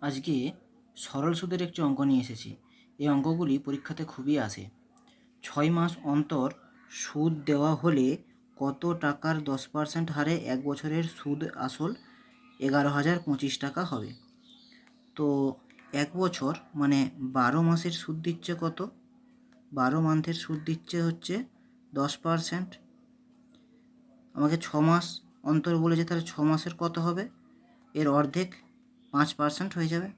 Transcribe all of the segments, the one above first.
আজকে সরল সুদের একটি অঙ্ক নিয়ে এসেছি। এই অঙ্কগুলি পরীক্ষাতে খুবই আসে। ছয় মাস অন্তর সুদ দেওয়া হলে কত টাকার দশ পার্সেন্ট হারে এক বছরের সুদ আসল? এগারো হাজার পঁচিশ টাকা হবে। তো এক বছর মানে বারো মাসের সুদ দিচ্ছে কত? বারো মান্থের সুদ দিচ্ছে হচ্ছে দশ পার্সেন্ট। আমাকে ছ মাস অন্তর বলেছে, তাহলে ছ মাসের কত হবে? এর অর্ধেক পাঁচ পার্সেন্ট হয়ে যাবে।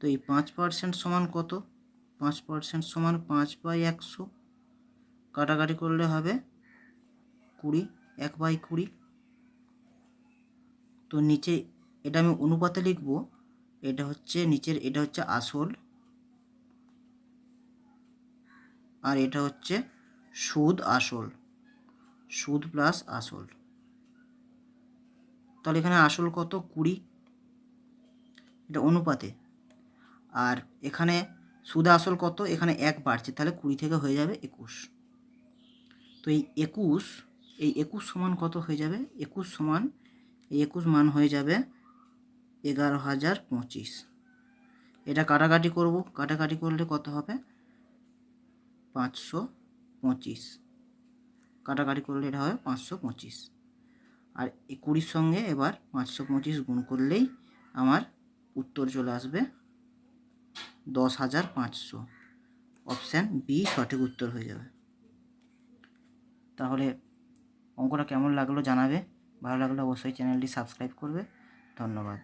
তো এই পাঁচ পার্সেন্ট সমান কত? পাঁচ পার্সেন্ট সমান পাঁচ বাই একশো। কাটাকাটি করলে হবে কুড়ি, এক বাই কুড়ি। তো নিচে এটা আমি অনুপাতে লিখব, এটা হচ্ছে নিচের, এটা হচ্ছে আসল। আর এটা হচ্ছে সুদ আসল। সুদ প্লাস আসল। তাহলে এখানে আসল কত? কুড়ি। এটা অনুপাতে। আর এখানে সুদ আসল কত? এখানে এক বাড়ছে, তাহলে কুড়ি থেকে হয়ে যাবে একুশ। তো এই একুশ এই একুশ সমান কত হয়ে যাবে? একুশ সমান, এই একুশ মান হয়ে যাবে এগারো হাজার পঁচিশ। এটা কাটাকাটি করব। কাটাকাটি করলে কত হবে? পাঁচশো পঁচিশ। কাটাকাটি করলে এটা হবে পাঁচশো পঁচিশ। আর কুড়ির সঙ্গে এবার পাঁচশো পঁচিশ গুণ করলেই আমার উত্তর চলে আসবে দশ হাজার পাঁচশো। অপশান বি সঠিক উত্তর হয়ে যাবে। তাহলে অঙ্কটা কেমন লাগল জানাবে? ভালো লাগলে অবশ্যই চ্যানেলটি সাবস্ক্রাইব করবে। ধন্যবাদ।